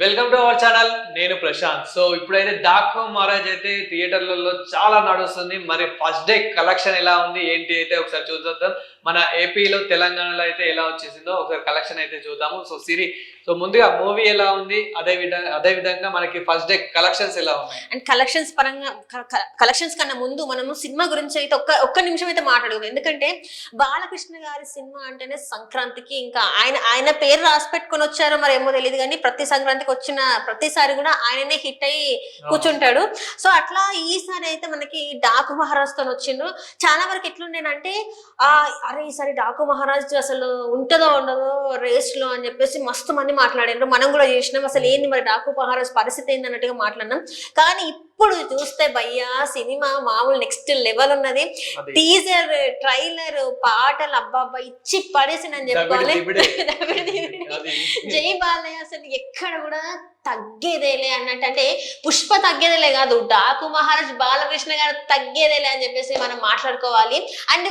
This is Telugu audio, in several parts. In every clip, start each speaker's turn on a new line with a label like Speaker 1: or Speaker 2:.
Speaker 1: వెల్కమ్ టు అవర్ ఛానల్ నేను ప్రశాంత్. సో ఇప్పుడైతే దాఖో మహారాజ్ అయితే థియేటర్లలో చాలా నడుస్తుంది. మరి ఫస్ట్ డే కలెక్షన్ ఎలా ఉంది? ఏంటి అయితే ఒకసారి చూద్దాం. మన ఏపీలో తెలంగాణలో అయితే ఎలా వచ్చేసిందో ఒకసారి కలెక్షన్ అయితే చూద్దాము. సో సిరి సో ముందుగా మూవీ ఎలా ఉంది? అదే విధంగా అదే విధంగా మనకి ఫస్ట్ డే కలెక్షన్స్ ఎలా ఉన్నాయి?
Speaker 2: అండ్ కలెక్షన్స్ పరంగా కలెక్షన్స్ కన్నా ముందు మనము సినిమా గురించి అయితే ఒక్క ఒక్క నిమిషం అయితే మాట్లాడుకుందాం. ఎందుకంటే బాలకృష్ణ గారి సినిమా అంటేనే సంక్రాంతికి ఇంకా ఆయన ఆయన పేరు రాసి పెట్టుకొని వచ్చారో మరి ఏమో తెలియదు కానీ ప్రతి సంక్రాంతి సంక్రాంతికి వచ్చిన ప్రతిసారి కూడా ఆయననే హిట్ అయ్యి కూర్చుంటాడు. సో అట్లా ఈసారి అయితే మనకి డాకు మహారాజ్తో వచ్చిండ్రు చాలా వరకు ఎట్లుండేనంటే ఆ అరే ఈసారి డాకు మహారాజ్ అసలు ఉంటుందో ఉండదో రేస్లో అని చెప్పేసి మస్తు మంది మాట్లాడారు మనం కూడా చేసినాం. అసలు ఏంది మరి డాకు మహారాజ్ పరిస్థితి ఏంది అన్నట్టుగా మాట్లాడినాం. కానీ ఇప్పుడు చూస్తే భయ్యా సినిమా మామూలు నెక్స్ట్ లెవెల్ ఉన్నది. టీజర్ ట్రైలర్ పాటలు అబ్బాబ్బా ఇచ్చి చెప్పుకోవాలి.
Speaker 1: దిబిడి. అది.
Speaker 2: జై బాలయ్య అసలు ఎక్కడ కూడా తగ్గేదేలే అన్నట్టు. అంటే పుష్ప తగ్గేదేలే కాదు డాకు మహారాజ్ బాలకృష్ణ గారు తగ్గేదేలే అని చెప్పేసి మనం మాట్లాడుకోవాలి. అండ్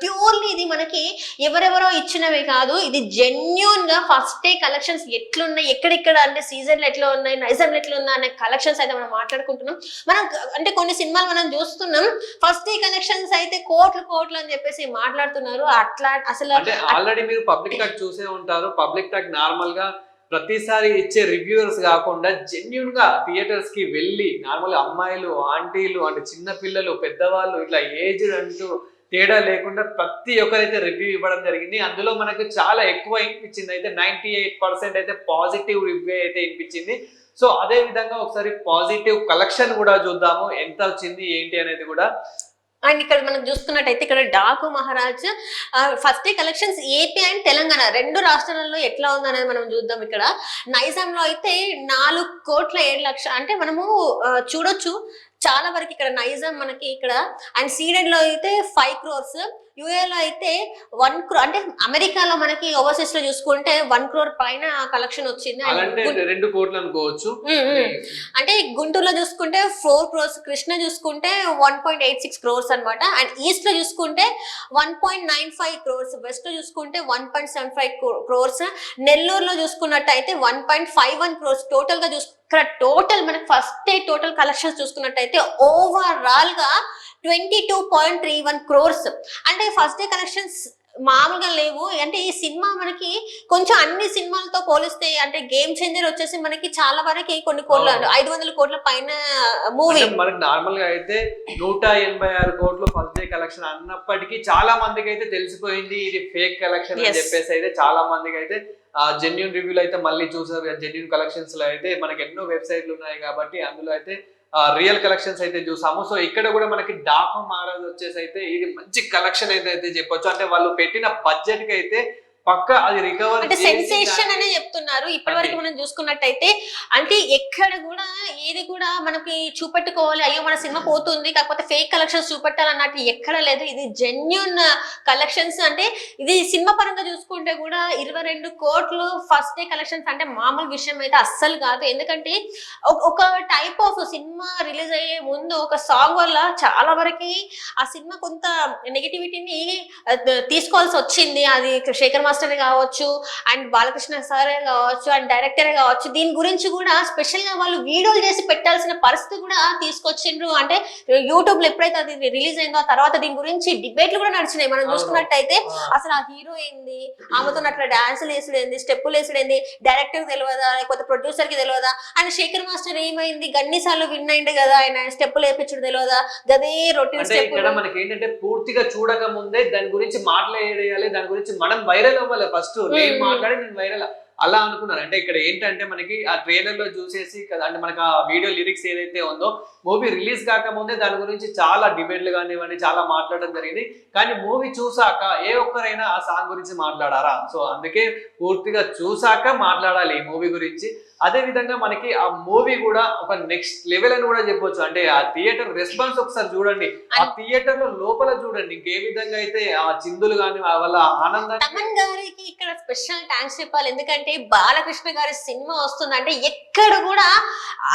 Speaker 2: ప్యూర్లీ ఇది మనకి ఎవరెవరో ఇచ్చినవి కాదు. ఇది జెన్యున్గా ఫస్ట్ డే కలెక్షన్స్ ఎట్లున్నాయి ఎక్కడెక్కడ అంటే సీజన్లు ఎట్లా ఉన్నాయి నైజన్లు ఎట్లా ఉన్నాయి అనే కలెక్షన్స్ అయితే మనం మాట్లాడుకుంటున్నాం. మనం అంటే కొన్ని సినిమాలు మనం చూస్తున్నాం. ఫస్ట్ డే కలెక్షన్స్ అయితే కోట్లు కోట్లు అని చెప్పేసి మాట్లాడుతున్నారు. అట్లా అసలు
Speaker 1: ఆల్రెడీ మీరు పబ్లిక్ టాక్ చూసే ఉంటారు. పబ్లిక్ టాక్ నార్మల్గా ప్రతిసారి ఇచ్చే రివ్యూవర్స్ కాకుండా జెన్యున్గా థియేటర్స్కి వెళ్ళి నార్మల్ అమ్మాయిలు ఆంటీలు అంటే చిన్న పిల్లలు పెద్దవాళ్ళు ఇట్లా ఏజ్ అంటూ తేడా లేకుండా ప్రతి ఒక్కరైతే రివ్యూ ఇవ్వడం జరిగింది. అందులో మనకు చాలా ఎక్కువ వినిపించింది అయితే నైన్టీ ఎయిట్ పర్సెంట్ అయితే పాజిటివ్ రివ్యూ అయితే వినిపించింది సో అదే విధంగా ఒకసారి పాజిటివ్ కలెక్షన్ కూడా చూద్దాము. ఎంత వచ్చింది ఏంటి అనేది కూడా.
Speaker 2: అండ్ ఇక్కడ మనం చూసుకున్నట్టయితే ఇక్కడ Daaku Maharaj first day collections AP and Telangana రెండు రాష్ట్రాలలో ఎట్లా ఉందనేది మనం చూద్దాం ఇక్కడ. నైజాంలో అయితే నాలుగు కోట్ల ఏడు లక్ష అంటే మనము చూడొచ్చు. చాలా వరకు ఇక్కడ నైజాం మనకి ఇక్కడ అండ్ సీడెడ్లో అయితే ఫైవ్ క్రోర్స్ యుఏలో అయితే వన్ క్రో అంటే అమెరికాలో మనకి ఓవర్సీస్లో చూసుకుంటే వన్ క్రోర్ పైన కలెక్షన్ వచ్చింది.
Speaker 1: రెండు కోట్లు అనుకోవచ్చు.
Speaker 2: అంటే గుంటూరులో చూసుకుంటే ఫోర్ క్రోర్స్ కృష్ణ చూసుకుంటే one point eight six crores అనమాట అండ్ ఈస్ట్లో చూసుకుంటే one point nine five crores వెస్ట్లో చూసుకుంటే one point seven five crores నెల్లూరులో చూసుకున్నట్టయితే one point five one crores టోటల్గా చూసు ఇక్కడ టోటల్ మనకి ఫస్ట్ డే టోటల్ కలెక్షన్స్ చూసుకున్నట్టయితే ఓవరాల్గా twenty two point three one crores అంటే ఫస్ట్ డే కలెక్షన్స్ మామూలుగా లేవు అంటే ఈ సినిమా మనకి కొంచెం అన్ని సినిమాలతో పోలిస్తే అంటే గేమ్ చేంజర్ వచ్చేసి మనకి చాలా వరకు కొన్ని కోట్ల. ఐదు వందల కోట్ల పైన మూవీ
Speaker 1: అంటే మనకి నార్మల్గా అయితే నూట ఎనభై ఆరు కోట్లు ఫస్ట్ డే కలెక్షన్ అన్నప్పటికీ చాలా మందికి అయితే తెలిసిపోయింది ఇది ఫేక్ కలెక్షన్ అని. చెప్పేసి అయితే చాలా మందికి అయితే జెన్యున్ రివ్యూలు అయితే మళ్ళీ చూసారు జెన్యున్ కలెక్షన్స్లో అయితే మనకి ఎన్నో వెబ్సైట్లు ఉన్నాయి కాబట్టి అందులో అయితే రియల్ కలెక్షన్స్ అయితే చూసాము. సో ఇక్కడ కూడా మనకి డాకో మహారాజ్ వచ్చేసి అయితే ఇది మంచి కలెక్షన్ అయితే అయితే చెప్పొచ్చు. అంటే వాళ్ళు పెట్టిన బడ్జెట్కి అయితే పక్క అది రికవర్
Speaker 2: అంటే సెన్సేషన్ అనే చెప్తున్నారు. ఇప్పటి వరకు మనం చూసుకున్నట్టయితే అంటే ఎక్కడ కూడా ఏది కూడా మనకి చూపెట్టుకోవాలి. అయ్యో మన సినిమా పోతుంది. కాకపోతే ఫేక్ కలెక్షన్స్ చూపెట్టాలన్నట్టు ఎక్కడ లేదు. ఇది జెన్యున్ కలెక్షన్స్ అంటే ఇది సినిమా పరంగా చూసుకుంటే కూడా ఇరవై రెండు కోట్లు ఫస్ట్ డే కలెక్షన్స్ అంటే మామూలు విషయం అయితే అస్సలు కాదు. ఎందుకంటే ఒక- ఒక టైప్ ఆఫ్ సినిమా రిలీజ్ అయ్యే ముందు ఒక సాంగ్ వల్ల చాలా వరకు ఆ సినిమా కొంత నెగిటివిటీని తీసుకోవాల్సి వచ్చింది. అది శేఖర్ మాస్టర్ కావచ్చు అండ్ బాలకృష్ణ సారే కావచ్చు అండ్ డైరెక్టరే కావచ్చు దీని గురించి కూడా స్పెషల్గా వాళ్ళు వీడియోలు చేసి పెట్టాల్సిన పరిస్థితి కూడా తీసుకొచ్చిండ్రు. అంటే యూట్యూబ్లో ఎప్పుడైతే అది రిలీజ్ అయిందో ఆ తర్వాత దీని గురించి డిబేట్లు కూడా నడిచినాయి. మనం. చూసుకున్నట్టయితే అసలు ఆ హీరో ఏంది? ఆమెతో అట్లా డాన్సులు వేసుడు ఏంది స్టెప్పులు వేసుడు ఏంది డైరెక్టర్ తెలియదా? లేకపోతే ప్రొడ్యూసర్కి తెలియదా? అండ్ శేఖర్ మాస్టర్ ఏమైంది? గన్నిసార్లు విన్ అయింది కదా ఆయన స్టెప్పులు వేపించుడు తెలియదా? గదే రొటీన్ స్టెప్పులు
Speaker 1: మనకి ఏంటంటే పూర్తిగా చూడక ముందే దాని గురించి మాట్లాడేయాలి దాని గురించి మనం వైరల్ అవ్వాలి ఫస్ట్ నేను
Speaker 2: మ్మ్.
Speaker 1: మాట్లాడి నేను వైరల్ అలా అనుకున్నారు. అంటే ఇక్కడ ఏంటంటే మనకి ఆ ట్రైలర్లో చూసేసి అంటే మనకి ఆ వీడియో లిరిక్స్ ఏదైతే ఉందో మూవీ రిలీజ్ కాకముందే దాని గురించి చాలా డిబేట్లు కానివ్వండి చాలా మాట్లాడడం జరిగింది. కానీ మూవీ చూసాక ఏ ఒక్కరైనా ఆ సాంగ్ గురించి మాట్లాడారా? సో అందుకే పూర్తిగా చూసాక మాట్లాడాలి ఈ మూవీ గురించి. అదే విధంగా మనకి ఆ మూవీ కూడా ఒక నెక్స్ట్ లెవెల్ అని కూడా చెప్పొచ్చు. అంటే ఆ థియేటర్ రెస్పాన్స్ ఒకసారి చూడండి. ఆ థియేటర్లో లోపల చూడండి. ఇంకే విధంగా అయితే ఆ చిందులు కానీ వాళ్ళ
Speaker 2: తమన్ గారికి ఇక్కడ స్పెషల్ థ్యాంక్స్ చెప్పాలి. ఎందుకంటే బాలకృష్ణ గారి సినిమా వస్తుందంటే ఎక్కడ కూడా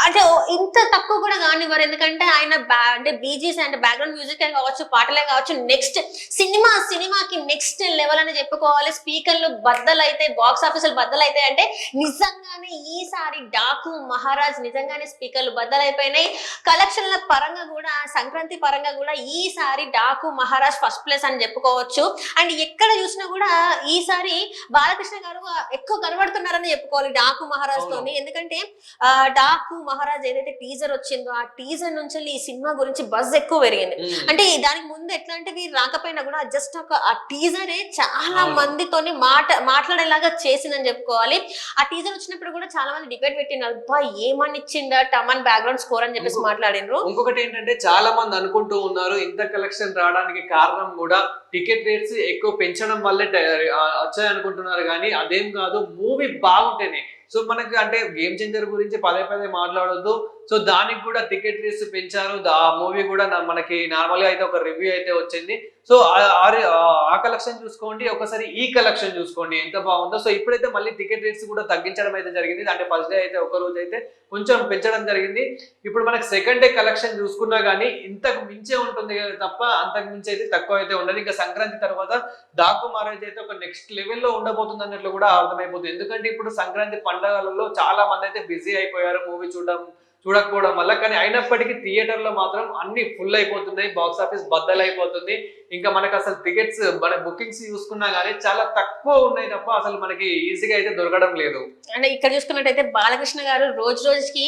Speaker 2: అంటే ఇంత తక్కువ కూడా కానివ్వరు. ఎందుకంటే ఆయన అంటే బీజీస్ అంటే బ్యాక్గ్రౌండ్ మ్యూజిక్ కావచ్చు పాటలే కావచ్చు నెక్స్ట్ సినిమా సినిమాకి నెక్స్ట్ లెవెల్ అని చెప్పుకోవాలి. స్పీకర్లు బద్దలైతే బాక్స్ ఆఫీసులు బద్దలైతే అంటే నిజంగానే ఈసారి డాకు మహారాజ్ నిజంగానే స్పీకర్లు బద్దలైపోయినాయి. కలెక్షన్ల పరంగా కూడా సంక్రాంతి పరంగా కూడా ఈసారి డాకు మహారాజ్ ఫస్ట్ ప్లేస్ అని చెప్పుకోవచ్చు. అండ్ ఎక్కడ చూసినా కూడా ఈసారి బాలకృష్ణ గారు ఎక్కువ కనబడుతున్నారని చెప్పుకోవాలి డాకు మహారాజ్ తోని ఎందుకంటే ఆ డాకు మహారాజ్ ఏదైతే టీజర్ వచ్చిందో ఆ టీజర్ నుంచి ఈ సినిమా గురించి బజ్ ఎక్కువ పెరిగింది. అంటే దానికి ముందు ఎట్లాంటివి రాకపోయినా కూడా జస్ట్ ఒక ఆ టీజరే చాలా. మందితోని మాట మాట్లాడేలాగా చేసిందని చెప్పుకోవాలి. ఆ టీజర్ వచ్చినప్పుడు కూడా చాలా మంది డిబేట్ పెట్టినారు. అబ్బా ఏమని ఇచ్చిందా టమన్ బ్యాక్గ్రౌండ్ స్కోర్ అని చెప్పేసి మాట్లాడినరు.
Speaker 1: ఇంకొకటి ఏంటంటే చాలా మంది అనుకుంటూ ఉన్నారు ఇంత కలెక్షన్ రావడానికి కారణం కూడా టికెట్ రేట్స్ ఎక్కువ పెంచడం వల్లే ట- ఆ, వచ్చాయి అనుకుంటున్నారు కానీ అదేం కాదు మూవీ బాగుంటేనే. సో మనకి అంటే గేమ్ చేంజర్ గురించి పదే పదే మాట్లాడొద్దు. సో దానికి కూడా టికెట్ రేట్స్ పెంచారు. ఆ మూవీ కూడా మనకి నార్మల్గా అయితే ఒక రివ్యూ అయితే వచ్చింది. సో ఆ- ఆ కలెక్షన్ చూసుకోండి ఒకసారి ఈ కలెక్షన్ చూసుకోండి ఎంత బాగుందో. సో ఇప్పుడైతే మళ్ళీ టికెట్ రేట్స్ కూడా తగ్గించడం అయితే జరిగింది. అంటే ఫస్ట్ డే అయితే ఒక రోజు అయితే కొంచెం పెంచడం జరిగింది. ఇప్పుడు మనకి సెకండ్ డే కలెక్షన్ చూసుకున్నా కానీ ఇంతకు మించే ఉంటుంది కదా తప్ప అంతకు మించి అయితే తక్కువ అయితే ఉండదు. ఇంకా సంక్రాంతి తర్వాత డాకు మహారాజ్ అయితే ఒక నెక్స్ట్ లెవెల్లో ఉండబోతుంది అన్నట్లు కూడా అర్థమైపోతుంది. ఎందుకంటే ఇప్పుడు సంక్రాంతి పండుగలలో చాలా మంది అయితే బిజీ అయిపోయారు. మూవీ చూడడం చూడకపోవడం వల్ల కానీ అయినప్పటికీ థియేటర్లో మాత్రం అన్ని ఫుల్ అయిపోతున్నాయి బాక్స్ ఆఫీస్ బద్దలు అయిపోతుంది ఇంకా మనకు అసలు టికెట్స్ మన బుకింగ్స్ చూసుకున్నా కానీ చాలా తక్కువ ఉన్నాయి తప్ప అసలు మనకి ఈజీగా అయితే దొరకడం లేదు.
Speaker 2: అంటే ఇక్కడ చూసుకున్నట్టయితే బాలకృష్ణ గారు రోజు రోజుకి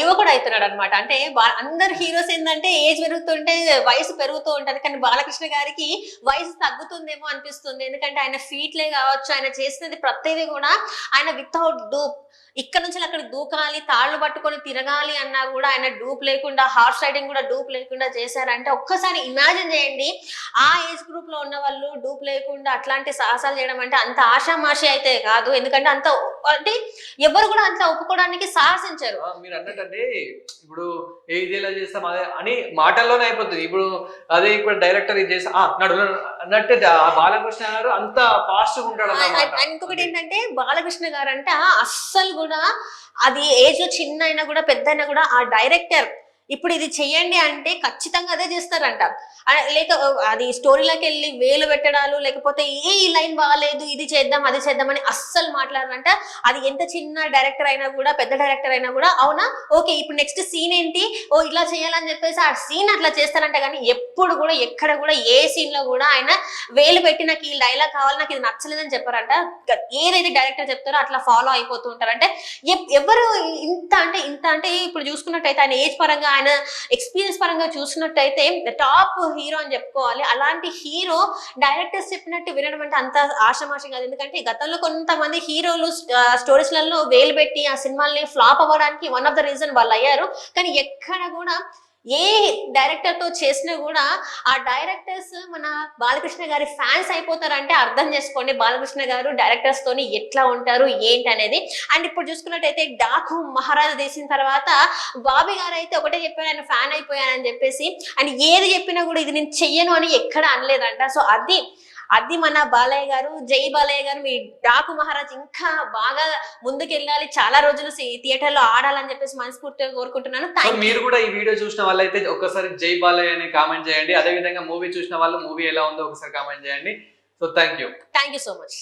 Speaker 2: యువకుడు అవుతున్నాడు అనమాట అంటే అందరు హీరోస్ ఏంటంటే ఏజ్ పెరుగుతుంటే వయసు పెరుగుతూ ఉంటుంది కానీ బాలకృష్ణ గారికి వయసు తగ్గుతుందేమో అనిపిస్తుంది. ఎందుకంటే ఆయన ఫీట్లే కావచ్చు ఆయన చేసినది ప్రతిదీ కూడా ఆయన వితౌట్ డూప్ ఇక్కడ నుంచి అక్కడ దూకాలి తాళ్ళు పట్టుకొని తిరగాలి అన్నా కూడా ఆయన డూప్ లేకుండా హార్స్ రైడింగ్ కూడా డూప్ లేకుండా చేశారంటే ఒక్కసారి ఇమాజిన్ చేయండి. ఆ ఏజ్ గ్రూప్లో ఉన్న వాళ్ళు డూప్ లేకుండా అట్లాంటి సాహసాలు చేయడం అంటే అంత ఆషామాషి అయితే కాదు. ఎందుకంటే అంత అంటే ఎవరు కూడా అంత ఒప్పుకోవడానికి సాహసించారు.
Speaker 1: మీరు అన్నట్టంటే ఇప్పుడు ఏది ఎలా చేస్తాం అదే అని మాటల్లోనే అయిపోతుంది. ఇప్పుడు అదే ఇప్పుడు డైరెక్టర్ ఇది చేస్తా నడు అన్నట్టే ఆ బాలకృష్ణ గారు అంత ఫాస్ట్గా ఉంటాడు అన్నమాట.
Speaker 2: ఇంకొకటి ఏంటంటే బాలకృష్ణ గారు అంటే అస్సలు కూడా అది ఏజ్ చిన్న అయినా కూడా పెద్ద అయినా కూడా ఆ డైరెక్టర్ ఇప్పుడు ఇది చెయ్యండి అంటే ఖచ్చితంగా అదే చేస్తారంట. లేక అది స్టోరీలోకి వెళ్ళి వేలు పెట్టడాలు లేకపోతే ఏ ఈ లైన్ బాగాలేదు ఇది చేద్దాం అది చేద్దాం అని అస్సలు మాట్లాడారంట. అది ఎంత చిన్న డైరెక్టర్ అయినా కూడా పెద్ద డైరెక్టర్ అయినా కూడా అవునా? ఓకే ఇప్పుడు నెక్స్ట్ సీన్ ఏంటి? ఓ ఇలా చేయాలని చెప్పేసి ఆ సీన్ అట్లా చేస్తారంట కానీ ఎప్పుడు కూడా ఎక్కడ కూడా ఏ సీన్లో కూడా ఆయన వేలు పెట్టి నాకు ఈ డైలాగ్ కావాలి నాకు ఇది నచ్చలేదని చెప్పారంట. ఏదైతే డైరెక్టర్ చెప్తారో అట్లా ఫాలో అయిపోతూ ఉంటారంటే ఎవరు ఇంత అంటే ఇంత అంటే ఇప్పుడు చూసుకున్నట్టయితే ఆయన ఏజ్ పరంగా ఆయన ఎక్స్పీరియన్స్ పరంగా చూసినట్టయితే టాప్ హీరో అని చెప్పుకోవాలి. అలాంటి హీరో డైరెక్టర్స్ చెప్పినట్టు వినడం అంటే అంత ఆశమాషం కాదు. ఎందుకంటే గతంలో కొంతమంది హీరోలు స్టోరీస్లలో వేలు పెట్టి ఆ సినిమాల్ని ఫ్లాప్ అవ్వడానికి వన్ ఆఫ్ ద రీజన్ వాళ్ళు అయ్యారు. కానీ ఎక్కడ కూడా ఏ డైరెక్టర్తో చేసినా కూడా ఆ డైరెక్టర్స్ మన బాలకృష్ణ గారి ఫ్యాన్స్ అయిపోతారంటే అర్థం చేసుకోండి. బాలకృష్ణ గారు డైరెక్టర్స్ తోని ఎట్లా ఉంటారు ఏంటి అనేది. అండ్ ఇప్పుడు చూసుకున్నట్టయితే డాకు మహారాజు తీసిన తర్వాత బాబీ గారు అయితే ఒకటే చెప్పారు ఆయన ఫ్యాన్ అయిపోయానని చెప్పేసి. అండ్ ఏది చెప్పినా కూడా ఇది నేను చెయ్యను అని ఎక్కడ అనలేదంట. సో అది అది మన బాలయ్య గారు జై బాలయ్య గారు మీ డాకు మహారాజ్ ఇంకా బాగా ముందుకెళ్ళాలి. చాలా రోజులు థియేటర్లో ఆడాలని చెప్పేసి మనస్ఫూర్తిగా కోరుకుంటున్నాను.
Speaker 1: మీరు కూడా ఈ వీడియో చూసిన వాళ్ళైతే ఒక్కసారి జై బాలయ్య అని కామెంట్ చేయండి. అదే విధంగా మూవీ చూసిన వాళ్ళు మూవీ ఎలా ఉందో ఒకసారి కామెంట్ చేయండి. So thank you
Speaker 2: thank you so much